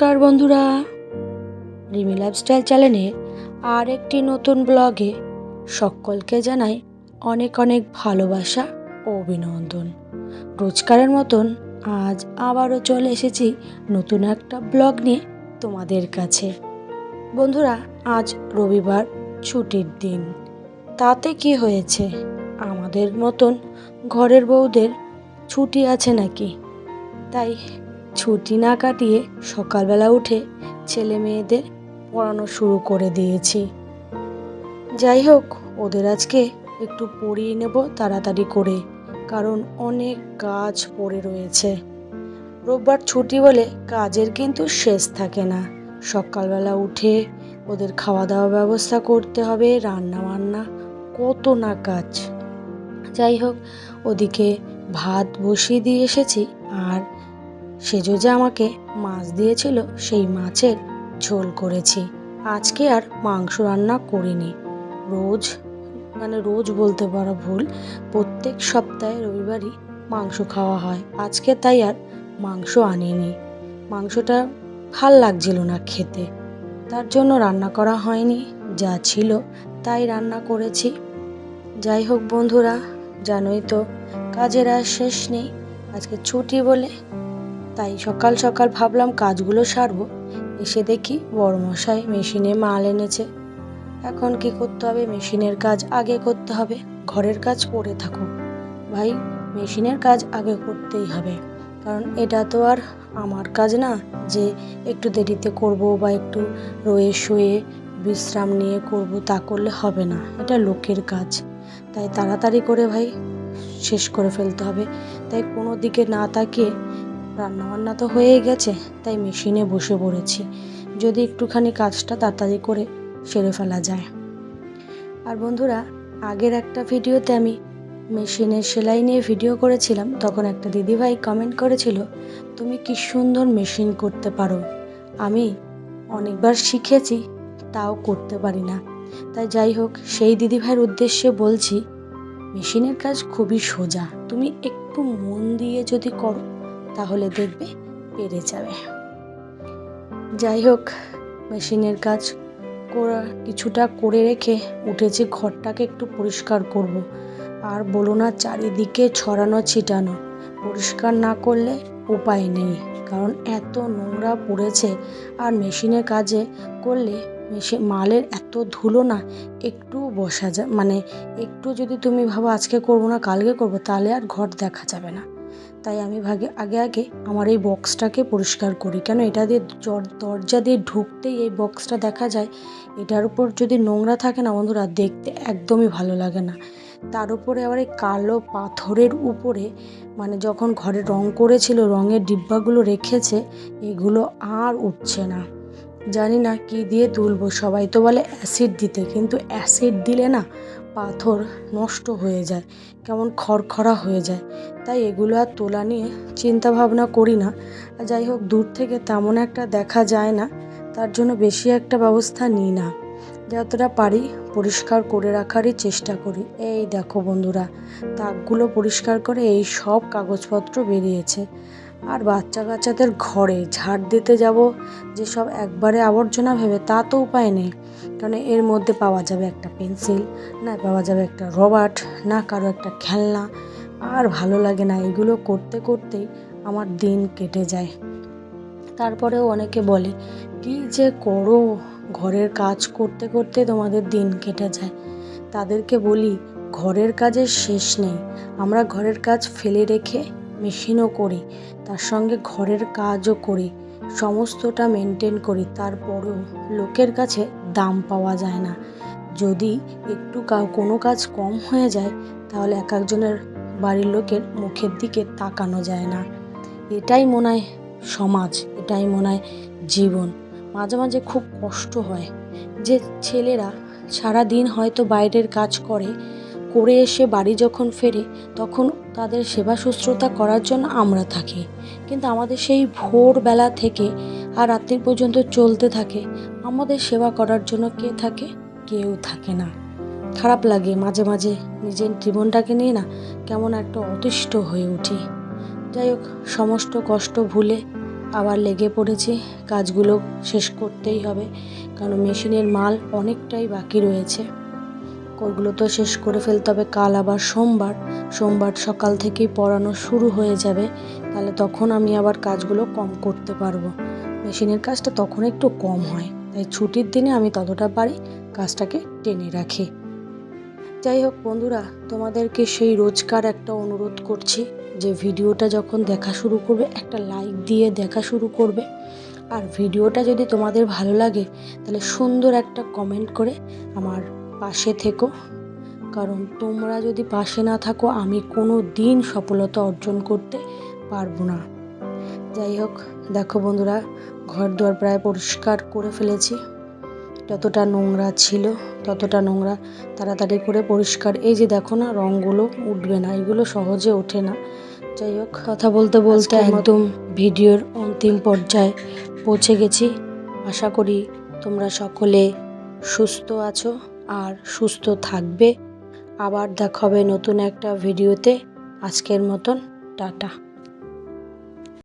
নমস্কার বন্ধুরা। রিমি লাইফস্টাইল চ্যানেলে আর একটি নতুন ব্লগে সকলকে জানাই অনেক অনেক ভালোবাসা ও অভিনন্দন। রোজকারের মতন আজ আবারও চলে এসেছি নতুন একটা ব্লগ নিয়ে তোমাদের কাছে। বন্ধুরা, আজ রবিবার, ছুটির দিন। তাতে কি হয়েছে? আমাদের মতন ঘরের বউদের ছুটি আছে নাকি? তাই ছুটি না কাটিয়ে সকালবেলা উঠে ছেলে মেয়েদের পড়ানো শুরু করে দিয়েছি। যাই হোক, ওদের আজকে একটু পড়িয়ে নেব তাড়াতাড়ি করে, কারণ অনেক কাজ পড়ে রয়েছে। রোববার ছুটি বলে কাজের কিন্তু শেষ থাকে না। সকালবেলা উঠে ওদের খাওয়া দাওয়া ব্যবস্থা করতে হবে রান্না বান্না কত না কাজ। যাই হোক, ওদিকে ভাত বসিয়ে দিয়ে এসেছি। সেজো যে আমাকে মাছ দিয়েছিল, সেই মাছের ঝোল করেছি। আজকে আর মাংস রান্না করিনি। রোজ মানে রোজ বলতে পারো ভুল, প্রত্যেক সপ্তাহে রবিবারই মাংস খাওয়া হয়। আজকে তাই আর মাংস আনিনি। মাংসটা ভালো লাগছিল না খেতে। তার জন্য রান্না করা হয়নি, যা ছিল তাই রান্না করেছি। যাই হোক বন্ধুরা, জানোই তো, কাজের আর শেষ নেই। আজকে ছুটি বলে তাই সকাল সকাল ভাবলাম কাজগুলো সারবো। এসে দেখি বড়মশাই মেশিনে মাল এনেছে। এখন কি করতে হবে? মেশিনের কাজ আগে করতে হবে। ঘরের কাজ পড়ে থাকো। ভাই, মেশিনের কাজ আগে করতেই হবে। কারণ এটা তো আর আমার কাজ না যে একটু দেরিতে করব বা একটু রয়ে শুয়ে বিশ্রাম নিয়ে করব তা করলে হবে না। এটা লোকের কাজ। তাই তাড়াতাড়ি করে ভাই শেষ করে ফেলতে হবে। তাই কোনো দিকে না তাকিয়ে রান্নাবান্না তো হয়েই গেছে, তাই মেশিনে বসে পড়েছি। যদি একটুখানি কাজটা তাড়াতাড়ি করে সেরে ফেলা যায়। আর বন্ধুরা, আগের একটা ভিডিওতে আমি মেশিনের সেলাই নিয়ে ভিডিও করেছিলাম, তখন একটা দিদিভাই কমেন্ট করেছিল, তুমি কি সুন্দর মেশিন করতে পারো। আমি অনেকবার শিখেছি, তাও করতে পারি না। তাই যাই হোক, সেই দিদিভাইয়ের উদ্দেশ্যে বলছি, মেশিনের কাজ খুবই সোজা। তুমি একটু মন দিয়ে যদি করো তাহলে দেখবে পেরে যাবে। যাই হোক মেশিনের কাজ করা কিছুটা করে রেখে উঠেছি, ঘরটাকে একটু পরিষ্কার করব। আর বলো না, চারিদিকে ছড়ানো ছিটানো। পরিষ্কার না করলে উপায় নেই, কারণ এত নোংরা পড়েছে। আর মেশিনের কাজে করলে মেশিন মালের এত ধুলো না, একটু বসা যায়। মানে একটু যদি তুমি ভাবো আজকে করব না, কালকে করব, তাহলে আর ঘর দেখা যাবে না। তাই আমি ভাগে, আগে আগে আমার এই বক্সটাকে পরিষ্কার করি। কেন? এটা দিয়ে দরজা দিয়ে ঢুকতেই এই বক্সটা দেখা যায়, এটার উপর যদি নোংরা থাকে না বন্ধুরা, দেখতে একদমই ভালো লাগে না। তার উপরে আবার এই কালো পাথরের উপরে মানে যখন ঘরে রং করেছিল, রঙের ডিব্বাগুলো রেখেছে, এগুলো আর উঠছে না। জানি না কি দিয়ে তুলবো, সবাই তো বলে অ্যাসিড দিতে, কিন্তু অ্যাসিড দিলে না পাথর নষ্ট হয়ে যায়, কেমন খড়খড়া হয়ে যায়। তাই এগুলো আর তোলা নিয়ে চিন্তা ভাবনা করি না। আর যাই হোক, দূর থেকে তেমন একটা দেখা যায় না, তার জন্য বেশি একটা ব্যবস্থা নিই না। যতটা পারি পরিষ্কার করে রাখারই চেষ্টা করি। এই দেখো বন্ধুরা, তাকগুলো পরিষ্কার করে এই সব কাগজপত্র বেরিয়েছে। আর বাচ্চা কাচ্চাদের ঘরে ঝাড় দিতে যাব, যে সব একবারে আবর্জনা ভেবে তা তো উপায় নেই। কারণ এর মধ্যে পাওয়া যাবে একটা পেন্সিল, না পাওয়া যাবে একটা রবার্ট না কারও একটা খেলনা। আর ভালো লাগে না এগুলো করতে করতেই আমার দিন কেটে যায়। তারপরেও অনেকে বলে, কি যে করো ঘরের কাজ করতে করতে তোমাদের দিন কেটে যায়? তাদেরকে বলি, ঘরের কাজের শেষ নেই। আমরা ঘরের কাজ ফেলে রেখে মেশিনও করি, তার সঙ্গে ঘরের কাজও করি, সমস্তটা মেনটেন করি, তারপরেও লোকের কাছে দাম পাওয়া যায় না। যদি একটু কোনো কাজ কম হয়ে যায়, তাহলে এক একজনের বাড়ির লোকের মুখের দিকে তাকানো যায় না। এটাই মনে হয় সমাজ, এটাই মনে হয় জীবন। মাঝে মাঝে খুব কষ্ট হয় যে ছেলেরা সারা দিন হয়তো বাইরের কাজ করে করে এসে বাড়ি যখন ফেরে, তখন তাদের সেবা শুশ্রূষা করার জন্য আমরা থাকি। কিন্তু আমাদের সেই ভোরবেলা থেকে আর রাত্রি পর্যন্ত চলতে থাকে। আমাদের সেবা করার জন্য কে থাকে? কেউ থাকে না। খারাপ লাগে মাঝে মাঝে নিজের জীবনটাকে নিয়ে না কেমন একটা অতিষ্ঠ হয়ে উঠি। যাই হোক, সমস্ত কষ্ট ভুলে আবার লেগে পড়েছি। কাজগুলো শেষ করতেই হবে, কারণ মেশিনের মাল অনেকটাই বাকি রয়েছে। ওগুলো তো শেষ করে ফেলতে হবে, কাল আবার সোমবার। সোমবার সকাল থেকেই পড়ানো শুরু হয়ে যাবে, তাহলে তখন আমি আবার কাজগুলো কম করতে পারব। মেশিনের কাজটা তখন একটু কম হয়, তাই ছুটির দিনে আমি ততটা পারি কাজটাকে টেনে রাখি। যাই হোক বন্ধুরা, তোমাদেরকে সেই রোজকার একটা অনুরোধ করছি যে ভিডিওটা যখন দেখা শুরু করবে, একটা লাইক দিয়ে দেখা শুরু করবে। আর ভিডিওটা যদি তোমাদের ভালো লাগে, তাহলে সুন্দর একটা কমেন্ট করে আমার পাশে থেকো। কারণ তোমরা যদি পাশে না থাকো আমি কোনো দিন সফলতা অর্জন করতে পারব না। যাই হোক দেখো বন্ধুরা ঘর দুয়ার প্রায় পরিষ্কার করে ফেলেছি। যতটা নোংরা ছিল ততটা নোংরা তাড়াতাড়ি করে পরিষ্কার। এই যে দেখো না রঙগুলো উঠবে না এগুলো সহজে ওঠে না। যাই হোক কথা বলতে বলতে একদম ভিডিওর অন্তিম পর্যায়ে পৌঁছে গেছি। আশা করি তোমরা সকলে সুস্থ আছো। আর সুস্থ থাকবে। আবার দেখা হবে নতুন একটা ভিডিওতে। আজকের মতন টাটা।